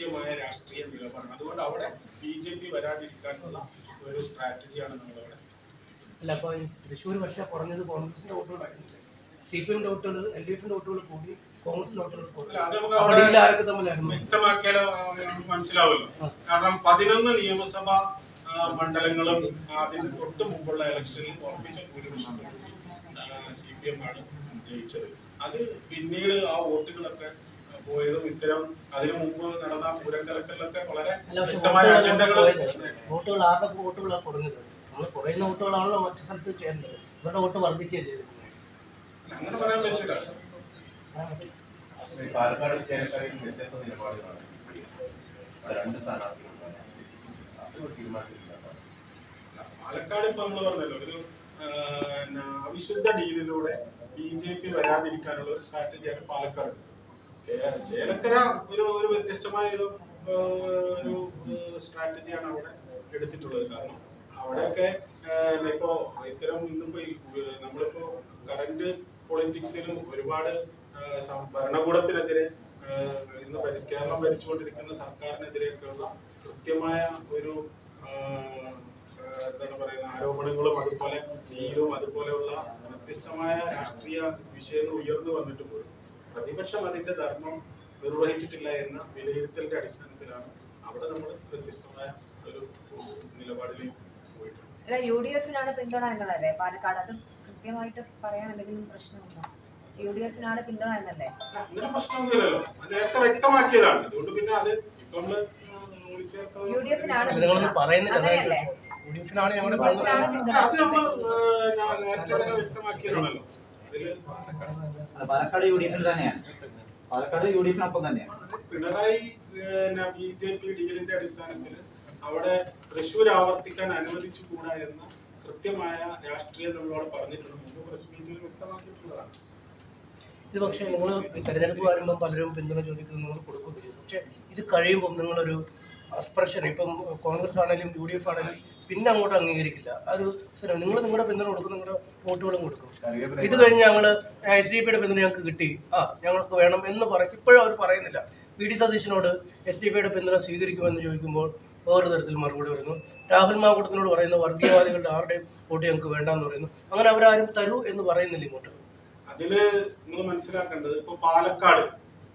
കൃത്യമായ രാഷ്ട്രീയ നിലപാടാണ്. അതുകൊണ്ട് അവിടെ ബി ജെ പി വരാതിരിക്കാനുള്ള ഒരു സ്ട്രാറ്റജിയാണ് നമ്മളവിടെ. അല്ല അപ്പോൾ ഈ തൃശ്ശൂർ പക്ഷേ കുറഞ്ഞത് കോൺഗ്രസിന്റെ വോട്ടുകളായിരുന്നു സി പി എമ്മിന്റെ വോട്ടുകൾ എൽ ഡി എഫിന്റെ വോട്ടുകൾ കൂടി കോൺഗ്രസിന്റെ വോട്ടുകൾ കൂടി. വ്യക്തമാക്കിയാലോ മനസ്സിലാവുമല്ലോ. കാരണം പതിനൊന്ന് നിയമസഭാ മണ്ഡലങ്ങളും അതിന് തൊട്ട് മുമ്പുള്ള ഇലക്ഷനിൽ ഉറപ്പിച്ച ഭൂരിപക്ഷം സി പി എം ആണ് ജയിച്ചത്. അത് പിന്നീട് ആ വോട്ടുകളൊക്കെ പോയതും ഇത്തരം അതിനു മുമ്പ് നടന്ന പൂരം കലക്കലിലൊക്കെ വളരെ വ്യക്തമായ അജണ്ടകൾ. വോട്ടുകൾ ആരുടെ വോട്ടുകളാണ് കുറഞ്ഞത്? നമ്മൾ കുറയുന്ന വോട്ടുകളാണല്ലോ മറ്റു സ്ഥലത്ത് ചേരുന്നത് ഇവരുടെ വോട്ട് വർദ്ധിക്കുകയാണ് ചെയ്തിരുന്നത് അങ്ങനെ പറയാൻ പറ്റില്ല. ഈ പാലക്കാട് ചേലക്കരയിൽ വ്യത്യസ്ത നിലപാടുകളാണ്. രണ്ട് സ്ഥാനാർത്ഥികളുണ്ട് അത് തീരുമാനത്തിലില്ല. പാലക്കാട് ഇപ്പൊ നമ്മൾ പറഞ്ഞല്ലോ ഒരു അവിശുദ്ധ ഡീലിലൂടെ ബി ജെ പി വരാതിരിക്കാനുള്ള ഒരു സ്ട്രാറ്റജിയാണ് പാലക്കാട്. ചേലക്കര ഒരു ഒരു വ്യത്യസ്തമായ ഒരു ഒരു സ്ട്രാറ്റജിയാണ് അവിടെ എടുത്തിട്ടുള്ളത്. കാരണം അവിടെയൊക്കെ ഇപ്പോ ഇത്തരം ഇന്നിപ്പോ നമ്മളിപ്പോ കറന്റ് പൊളിറ്റിക്സിൽ ഒരുപാട് ഭരണകൂടത്തിനെതിരെ ഇന്ന് കേരളം ഭരിച്ചുകൊണ്ടിരിക്കുന്ന സർക്കാരിനെതിരെയൊക്കെയുള്ള കൃത്യമായ ഒരു എന്താണ് പറയുന്ന ആരോപണങ്ങളും അതുപോലെ നീലും അതുപോലെയുള്ള വ്യത്യസ്തമായ രാഷ്ട്രീയ വിഷയങ്ങൾ ഉയർന്നു വന്നിട്ട് പ്രതിപക്ഷം അതിന്റെ ധർമ്മം നിർവഹിച്ചിട്ടില്ല എന്ന വിലയിരുത്തലിന്റെ അടിസ്ഥാനത്തിലാണ് അവിടെ നമ്മൾ വ്യത്യസ്തമായ ഒരു നിലപാടിലേക്ക് പോയിട്ടുണ്ട്. അല്ല യു ഡി എഫിനാണ് പിന്തുണ എന്നതല്ലേ പാലക്കാട് അത് കൃത്യമായിട്ട് പറയാൻ എന്തെങ്കിലും പ്രശ്നമുണ്ടോ? യു ഡി എഫിനാണ് പിന്തുണ എന്നല്ലേ അല്ല, അങ്ങനെ പ്രശ്നമൊന്നുമില്ലല്ലോ. അത് നേരത്തെ വ്യക്തമാക്കിയതാണ്. അതുകൊണ്ട് പിന്നെ അത് ഇപ്പൊ നമ്മൾ വിളിച്ചേർത്തത് യു ഡി എഫിനാണ് നിങ്ങളൊന്നും പറയുന്നില്ല അത് നമ്മൾ നേരത്തെ തന്നെ വ്യക്തമാക്കിയതാണല്ലോ. പാലക്കാട് യു ഡി എഫിൽ തന്നെയാണ്. പാലക്കാട് യു ഡി എഫിനൊപ്പം തന്നെയാണ് പിണറായി ബി ജെ പി ഡീലിന്റെ അടിസ്ഥാനത്തിൽ അവിടെ തൃശ്ശൂർ ആവർത്തിക്കാൻ അനുവദിച്ചു കൂടാ എന്ന് കൃത്യമായ രാഷ്ട്രീയം നമ്മളോട് പറഞ്ഞിട്ടുണ്ട്. മുമ്പ് പ്രസ് മീറ്റിൽ വ്യക്തമാക്കിയിട്ടുള്ളതാണ്. ഇത് പക്ഷേ നിങ്ങൾ തെരഞ്ഞെടുപ്പ് വരുമ്പോൾ പലരും പിന്തുണ ചോദിക്കുന്നത് നിങ്ങൾ കൊടുക്കുകയും പക്ഷേ ഇത് കഴിയുമ്പോൾ നിങ്ങളൊരു അസ്പ്രഷർ ഇപ്പം കോൺഗ്രസ് ആണെങ്കിലും യു ഡി എഫ് ആണെങ്കിലും പിന്നെ അങ്ങോട്ട് അംഗീകരിക്കില്ല. അത് സ്ഥലം നിങ്ങൾ നിങ്ങളുടെ പിന്തുണ കൊടുക്കും നിങ്ങളുടെ വോട്ടുകളും കൊടുക്കും. ഇത് കഴിഞ്ഞ് ഞങ്ങൾ എസ് ഡി പിയുടെ പിന്തുണ ഞങ്ങൾക്ക് കിട്ടി. ആ ഞങ്ങൾക്ക് വേണം എന്ന് പറയും ഇപ്പോഴും അവർ പറയുന്നില്ല. വി ഡി സതീശനോട് എസ് ഡി പിയുടെ പിന്തുണ സ്വീകരിക്കുമെന്ന് ചോദിക്കുമ്പോൾ വേറെ തരത്തിൽ മറുപടി വരുന്നു രാഹുൽ മാങ്കൂട്ടത്തിനോട് പറയുന്നു വർഗീയവാദികളുടെ ആരുടെയും വോട്ട് ഞങ്ങൾക്ക് വേണ്ടെന്ന് പറയുന്നു. അങ്ങനെ അവരാരും തരൂ എന്ന് പറയുന്നില്ല ഇങ്ങോട്ട്. അതിൽ നിങ്ങൾ മനസ്സിലാക്കേണ്ടത് ഇപ്പൊ പാലക്കാട്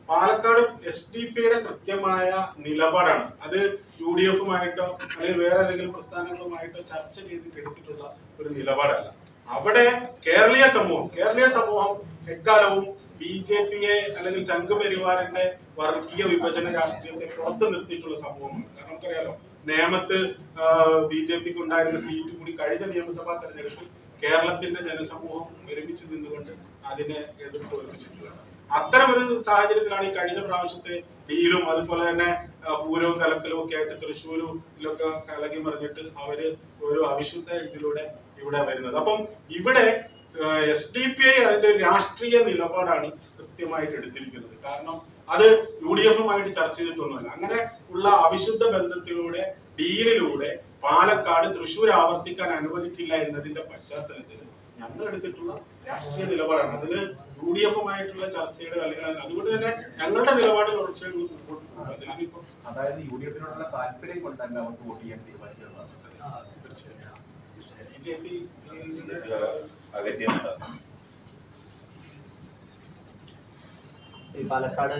പാലക്കാട് എസ് ഡി പിയുടെ കൃത്യമായ നിലപാടാണ്. അത് യു ഡി എഫുമായിട്ടോ അല്ലെങ്കിൽ വേറെ ഏതെങ്കിലും പ്രസ്ഥാനങ്ങളുമായിട്ടോ ചർച്ച ചെയ്തിട്ട് എടുത്തിട്ടുള്ള ഒരു നിലപാടല്ല. അവിടെ കേരളീയ സമൂഹം കേരളീയ സമൂഹം എക്കാലവും ബി ജെ പിയെ അല്ലെങ്കിൽ സംഘപരിവാറിന്റെ വർഗീയ വിഭജന രാഷ്ട്രീയത്തെ പുറത്തു നിർത്തിയിട്ടുള്ള സമൂഹമാണ്. കാരണം നമുക്കറിയാലോ നേമത്ത് ബി ജെ പിക്ക് ഉണ്ടായിരുന്ന സീറ്റ് കൂടി കഴിഞ്ഞ നിയമസഭാ തെരഞ്ഞെടുപ്പിൽ കേരളത്തിന്റെ ജനസമൂഹം ഒരുമിച്ച് നിന്നുകൊണ്ട് അതിനെ എതിർത്ത് തോൽപ്പിച്ചിട്ടുള്ളത് അത്തരം ഒരു സാഹചര്യത്തിലാണ് ഈ കഴിഞ്ഞ പ്രാവശ്യത്തെ ഡീലും അതുപോലെ തന്നെ പൂരവും കലക്കലും ഒക്കെ ആയിട്ട് തൃശ്ശൂരിലൊക്കെ കലകി മറിഞ്ഞിട്ട് അവർ ഒരു അവിശുദ്ധ ഇതിലൂടെ ഇവിടെ വരുന്നത്. അപ്പം ഇവിടെ എസ് ഡി പി ഐ അതിന്റെ രാഷ്ട്രീയ നിലപാടാണ് കൃത്യമായിട്ട് എടുത്തിരിക്കുന്നത്. കാരണം അത് യു ഡി എഫുമായിട്ട് ചർച്ച ചെയ്തിട്ടൊന്നുമല്ല. അങ്ങനെ ഉള്ള അവിശുദ്ധ ബന്ധത്തിലൂടെ ഡീലിലൂടെ പാലക്കാട് തൃശ്ശൂർ ആവർത്തിക്കാൻ അനുവദിക്കില്ല എന്നതിന്റെ പശ്ചാത്തലത്തിൽ ഞങ്ങൾ എടുത്തിട്ടുള്ള രാഷ്ട്രീയ നിലപാടാണ്. അതിൽ യു ഡി എഫുമായിട്ടുള്ള ചർച്ചയുടെ അല്ലെങ്കിൽ അതുകൊണ്ട് തന്നെ ഞങ്ങളുടെ നിലപാടിൽ ഉറച്ചുകൾ മുമ്പോട്ട് അതായത് യു ഡി എഫിനോടുള്ള താല്പര്യം കൊണ്ടല്ല അവർക്ക് വോട്ട് ചെയ്യാൻ തീരുമാനിച്ചത് തീർച്ചയായും ബി ജെ പി ഈ പാലക്കാട്